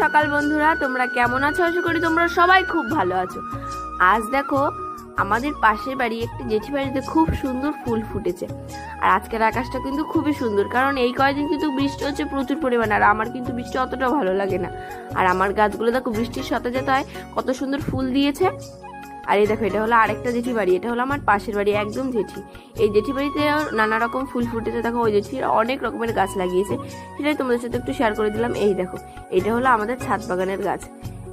সকাল বন্ধুরা, তোমরা কেমন আছো? আশা করি তোমরা সবাই খুব ভালো আছো। আজ দেখো, আমাদের পাশের বাড়ি একটি জেঠি বাড়িতে খুব সুন্দর ফুল ফুটেছে। আর আজকের আকাশটা কিন্তু খুবই সুন্দর, কারণ এই কয়েকদিন কিন্তু বৃষ্টি হচ্ছে প্রচুর পরিমাণে, আর আমার কিন্তু বৃষ্টি অতটা ভালো লাগে না। আর আমার গাছগুলো দেখো, বৃষ্টির সাথে যেতে হয়, কত সুন্দর ফুল দিয়েছে। আর এই দেখো, এটা হলো আরেকটা জেঠি বাড়ি, এটা হলো আমার পাশের বাড়ি, একদম জেঠি। এই জেঠি বাড়িতে নানা রকম ফুল ফুটেছে, দেখো ওই জেঠির অনেক রকমের গাছ লাগিয়েছে। সেটাই তোমাদের সাথে একটু শেয়ার করে দিলাম। এই দেখো, এটা হলো আমাদের ছাদ বাগানের গাছ।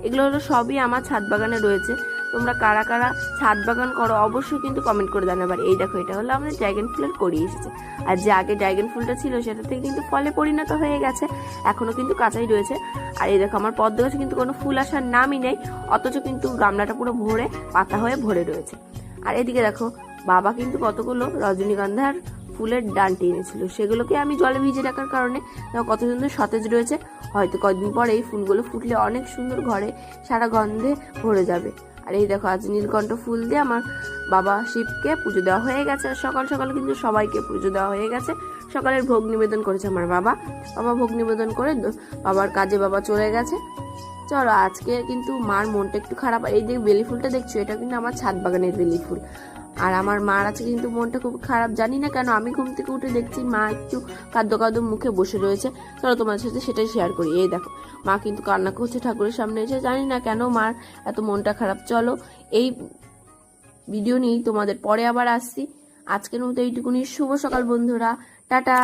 এগুলো হলো সবই আমার ছাদ বাগানে রয়েছে। তোমরা কারা কারা ছাদ বাগান করো, অবশ্যই কিন্তু কমেন্ট করে জানাবার এই দেখো, এটা হলো আমাদের ড্রাগন ফুলের কড়ি এসেছে। আর যে আগে ড্রাগন ফুলটা ছিল, সেটা থেকে কিন্তু ফলে পরিণত হয়ে গেছে। এখনও কিন্তু কাঁচাই রয়েছে। আর এই দেখো, আমার পদ্ম গাছে কিন্তু কোনো ফুল আসার নামই নেই, অথচ কিন্তু গামলাটা পুরো ভরে, পাতা হয়ে ভরে রয়েছে। আর এদিকে দেখো, বাবা কিন্তু কতগুলো রজনীগন্ধার ফুলের ডান্টি এনেছিল। সেগুলোকে আমি জলে ভিজে রাখার কারণে কত সুন্দর সতেজ রয়েছে। হয়তো কয়েকদিন পরে এই ফুলগুলো ফুটলে অনেক সুন্দর ঘরে সারা গন্ধে ভরে যাবে। আর এই দেখো, আজ নীলকণ্ঠ ফুল দিয়ে আমার বাবা শিবকে পুজো দেওয়া হয়ে গেছে। আর সকাল সকাল কিন্তু সবাইকে পুজো দেওয়া হয়ে গেছে। সকালের ভোগ নিবেদন করেছে আমার বাবা। বাবা ভোগ নিবেদন করে বাবার কাজে বাবা চলে গেছে। চলো, আজকে কিন্তু মার মনটা একটু খারাপ। এই যে বেলি ফুলটা দেখছ, এটা কিন্তু আমার ছাদ বাগানের বেলি ফুল। আর আমার মার আছে কিন্তু মনটা খুব খারাপ। জানি না কেন, আমি ঘুম থেকে উঠে দেখছি মা একটু কাদ্য কাদ্য মুখে বসে রয়েছে। চলো তোমার সাথে সেটাই শেয়ার করি। এই দেখো, মা কিন্তু কান্না করছে ঠাকুরের সামনে এসে। জানি না কেন মার এত মনটা খারাপ। চলো, এই ভিডিও নিয়েই তোমাদের পরে আবার আসছি। আজকের মতো এইটুকুনি। শুভ সকাল বন্ধুরা। টাটা!